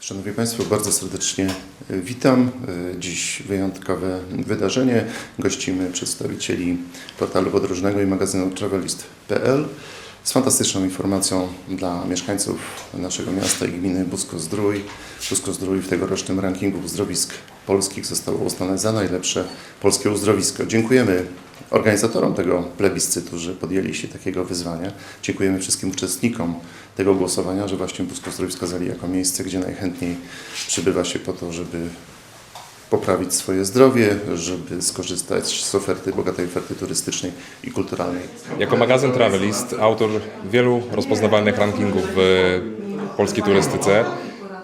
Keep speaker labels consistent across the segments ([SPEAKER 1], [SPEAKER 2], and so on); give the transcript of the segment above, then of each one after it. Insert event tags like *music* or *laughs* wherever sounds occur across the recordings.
[SPEAKER 1] Szanowni Państwo, bardzo serdecznie e, witam. E, Dziś wyjątkowe wydarzenie. Gościmy przedstawicieli portalu podróżnego i magazynu travelist.pl z fantastyczną informacją dla mieszkańców naszego miasta i gminy Busko-Zdrój. Busko-Zdrój w tegorocznym rankingu uzdrowisk polskich zostało uznane za najlepsze polskie uzdrowisko. Dziękujemy organizatorom tego plebiscytu, że podjęli się takiego wyzwania. Dziękujemy wszystkim uczestnikom tego głosowania, że właśnie Busko-Zdrój wskazali jako miejsce, gdzie najchętniej przybywa się po to, żeby poprawić swoje zdrowie, żeby skorzystać z oferty, bogatej oferty turystycznej i kulturalnej.
[SPEAKER 2] Jako magazyn Travelist, autor wielu rozpoznawalnych rankingów w polskiej turystyce,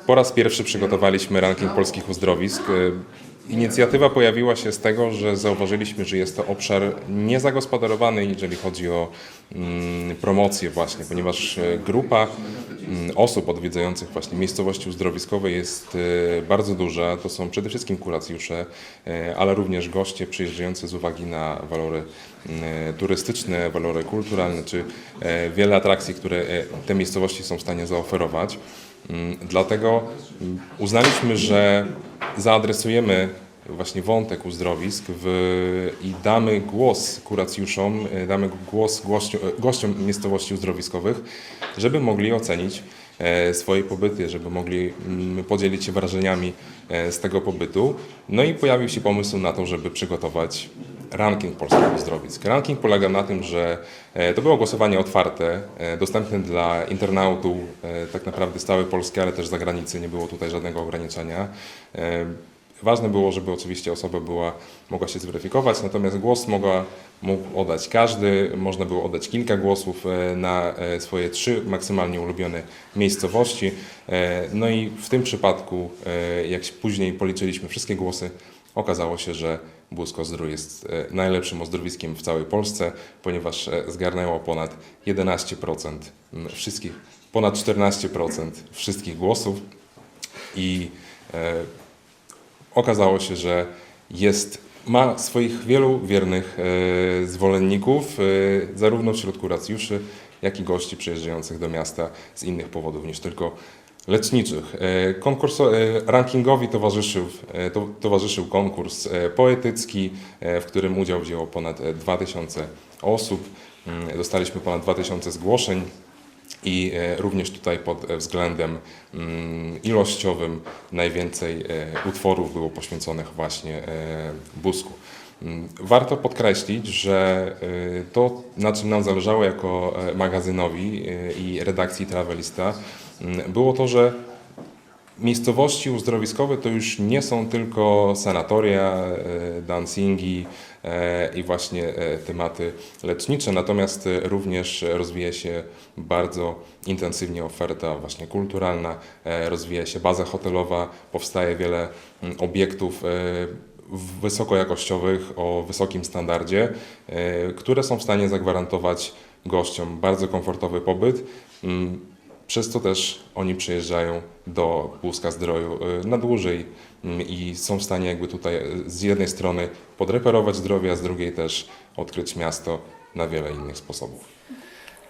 [SPEAKER 2] po raz pierwszy przygotowaliśmy ranking polskich uzdrowisk. Inicjatywa pojawiła się z tego, że zauważyliśmy, że jest to obszar niezagospodarowany, jeżeli chodzi o mm, promocję właśnie, ponieważ e, grupa mm, osób odwiedzających właśnie miejscowości uzdrowiskowe jest e, bardzo duża. To są przede wszystkim kuracjusze, ale również goście przyjeżdżający z uwagi na walory turystyczne, walory kulturalne, czy wiele atrakcji, które te miejscowości są w stanie zaoferować. Mm, Dlatego mm, uznaliśmy, że zaadresujemy właśnie wątek uzdrowisk w, i damy głos kuracjuszom, e, damy głos gościom, gościom miejscowości uzdrowiskowych, żeby mogli ocenić e, swoje pobyty, żeby mogli mm, podzielić się wrażeniami e, z tego pobytu. No i pojawił się pomysł na to, żeby przygotować ranking polskich uzdrowisk. Ranking polega na tym, że e, to było głosowanie otwarte, e, dostępne dla internautów, e, tak naprawdę z całej Polski, ale też z zagranicy, nie było tutaj żadnego ograniczenia. Ważne było, żeby oczywiście osoba była, mogła się zweryfikować, natomiast głos mogła, mógł oddać każdy, można było oddać kilka głosów na swoje trzy maksymalnie ulubione miejscowości. No i w tym przypadku, jak później policzyliśmy wszystkie głosy, okazało się, że Błysko-Zdrój jest e, najlepszym ozdrowiskiem w całej Polsce, ponieważ e, zgarnęło ponad 11% m, wszystkich, ponad 14% wszystkich głosów i e, okazało się, że jest, ma swoich wielu wiernych e, zwolenników, e, zarówno wśród kuracjuszy, jak i gości przyjeżdżających do miasta z innych powodów niż tylko leczniczych. E, konkurso, e, rankingowi towarzyszył, e, to, towarzyszył konkurs poetycki, w którym udział wzięło ponad e, 2000 osób. Mm, Dostaliśmy ponad 2000 zgłoszeń. I również tutaj pod względem mm, ilościowym najwięcej utworów było poświęconych właśnie Busku. Mm, Warto podkreślić, że e, to, na czym nam zależało jako e, magazynowi e, i redakcji Travelista, mm, było to, że Miejscowości uzdrowiskowe to już nie są tylko sanatoria, e, dancingi e, i właśnie tematy lecznicze, natomiast również rozwija się bardzo intensywnie oferta właśnie kulturalna, rozwija się baza hotelowa, powstaje wiele mm, obiektów wysokojakościowych o wysokim standardzie, e, które są w stanie zagwarantować gościom bardzo komfortowy pobyt. Mm, przez co też oni przyjeżdżają do Puska Zdroju y, na dłużej mm, i są w stanie jakby tutaj y, z jednej strony podreperować zdrowie, a z drugiej też odkryć miasto na wiele innych sposobów.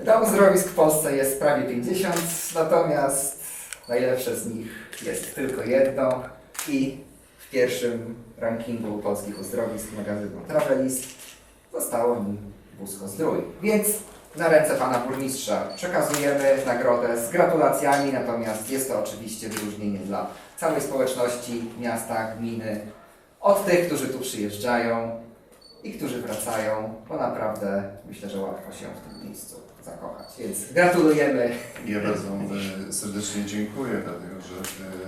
[SPEAKER 3] Dom uzdrowisk w Polsce jest prawie 50, natomiast najlepsze z nich jest tylko jedno i w pierwszym rankingu polskich uzdrowisk magazynu Travelist zostało nim Busko Zdrój. Więc na ręce pana burmistrza przekazujemy nagrodę z gratulacjami, natomiast jest to oczywiście wyróżnienie dla całej społeczności miasta, gminy, od tych, którzy tu przyjeżdżają i którzy wracają, bo naprawdę myślę, że łatwo się w tym miejscu zakochać. Więc gratulujemy.
[SPEAKER 1] Ja bardzo serdecznie dziękuję, dlatego że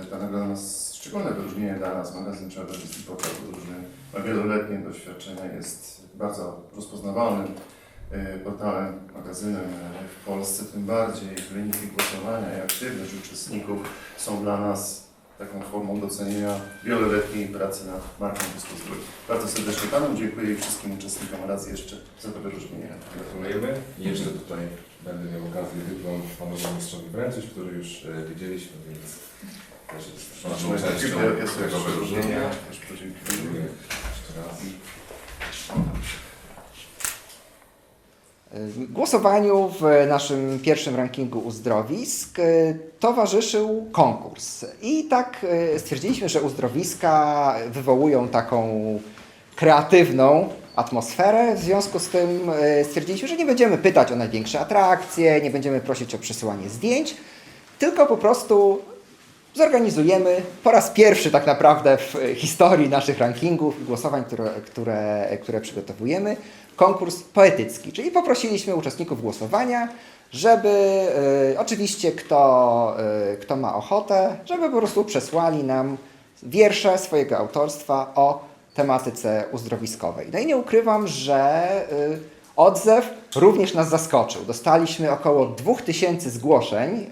[SPEAKER 1] e, ta nagroda ma szczególne wyróżnienie dla nas. Magazyn Travelist i Portal Podróżny ma wieloletnie doświadczenia, jest bardzo rozpoznawalnym e, portalem, magazynem e, w Polsce, tym bardziej wyniki głosowania i aktywność uczestników są dla nas taką formą docenienia wieloletniej pracy nad marką Polsko Zdrój. Bardzo serdecznie Panom dziękuję i wszystkim uczestnikom raz jeszcze za to wyróżnienie.
[SPEAKER 4] Gratulujemy. I jeszcze tutaj będę miał okazję dyplom panu burmistrzowi wręczyć, który już e, widzieliśmy, więc też jest ważną częścią tego wyróżnienia.
[SPEAKER 1] Też podziękuję.
[SPEAKER 4] Dziękuję jeszcze raz.
[SPEAKER 3] Głosowaniu w naszym pierwszym rankingu uzdrowisk y, towarzyszył konkurs. I tak y, stwierdziliśmy, że uzdrowiska wywołują taką kreatywną atmosferę. W związku z tym y, stwierdziliśmy, że nie będziemy pytać o największe atrakcje, nie będziemy prosić o przesyłanie zdjęć, tylko po prostu zorganizujemy po raz pierwszy tak naprawdę w historii naszych rankingów i głosowań, które, które, które przygotowujemy, konkurs poetycki. Czyli poprosiliśmy uczestników głosowania, żeby y, oczywiście kto, y, kto ma ochotę, żeby po prostu przesłali nam wiersze swojego autorstwa o tematyce uzdrowiskowej. No i nie ukrywam, że y, odzew również nas zaskoczył. Dostaliśmy około 2000 zgłoszeń,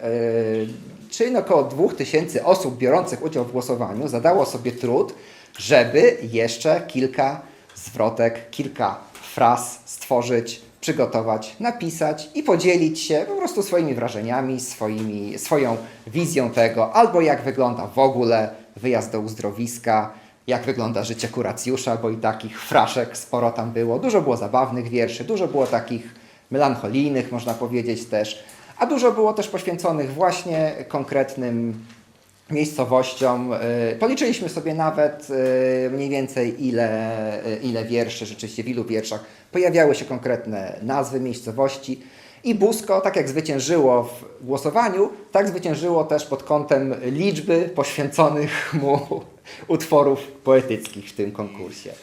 [SPEAKER 3] czyli około 2000 osób biorących udział w głosowaniu zadało sobie trud, żeby jeszcze kilka zwrotek, kilka fraz stworzyć, przygotować, napisać i podzielić się po prostu swoimi wrażeniami, swoimi, swoją wizją tego, albo jak wygląda w ogóle wyjazd do uzdrowiska, jak wygląda życie kuracjusza, bo i takich fraszek sporo tam było. Dużo było zabawnych wierszy, dużo było takich melancholijnych, można powiedzieć też, a dużo było też poświęconych właśnie konkretnym miejscowościom. Y, Policzyliśmy sobie nawet y, mniej więcej ile, y, ile wierszy, rzeczywiście w ilu wierszach pojawiały się konkretne nazwy miejscowości. I Busko, tak jak zwyciężyło w głosowaniu, tak zwyciężyło też pod kątem liczby poświęconych mu *laughs* utworów poetyckich w tym konkursie.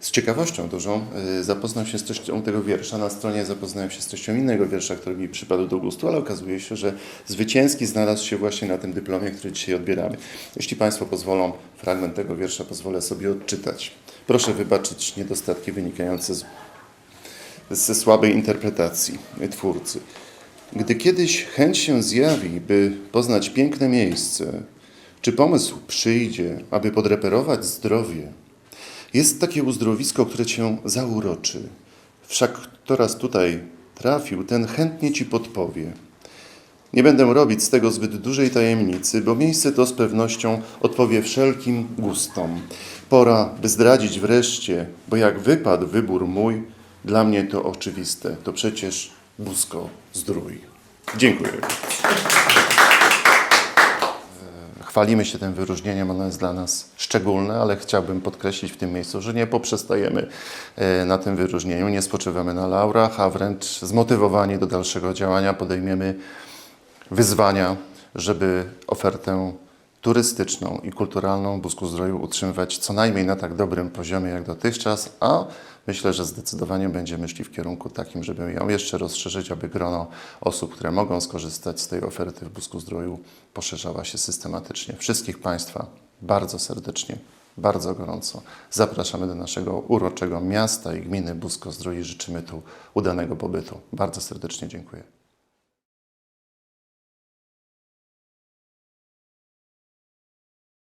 [SPEAKER 1] Z ciekawością dużą y, zapoznał się z treścią tego wiersza. Na stronie zapoznałem się z treścią innego wiersza, który mi przypadł do gustu, ale okazuje się, że zwycięski znalazł się właśnie na tym dyplomie, który dzisiaj odbieramy. Jeśli Państwo pozwolą, fragment tego wiersza pozwolę sobie odczytać. Proszę wybaczyć niedostatki wynikające z, ze słabej interpretacji twórcy. Gdy kiedyś chęć się zjawi, by poznać piękne miejsce, czy pomysł przyjdzie, aby podreperować zdrowie, jest takie uzdrowisko, które cię zauroczy. Wszak kto raz tutaj trafił, ten chętnie ci podpowie. Nie będę robić z tego zbyt dużej tajemnicy, bo miejsce to z pewnością odpowie wszelkim gustom. Pora, by zdradzić wreszcie, bo jak wypadł wybór mój, dla mnie to oczywiste. To przecież Busko Zdrój. Dziękuję. Chwalimy się tym wyróżnieniem, ono jest dla nas szczególne, ale chciałbym podkreślić w tym miejscu, że nie poprzestajemy e, na tym wyróżnieniu, nie spoczywamy na laurach, a wręcz zmotywowani do dalszego działania podejmiemy wyzwania, żeby ofertę turystyczną i kulturalną Busku Zdroju utrzymywać co najmniej na tak dobrym poziomie jak dotychczas, a myślę, że zdecydowanie będziemy szli w kierunku takim, żeby ją jeszcze rozszerzyć, aby grono osób, które mogą skorzystać z tej oferty w Busku Zdroju poszerzała się systematycznie. Wszystkich Państwa bardzo serdecznie, bardzo gorąco zapraszamy do naszego uroczego miasta i gminy Busko Zdrój i życzymy tu udanego pobytu. Bardzo serdecznie dziękuję.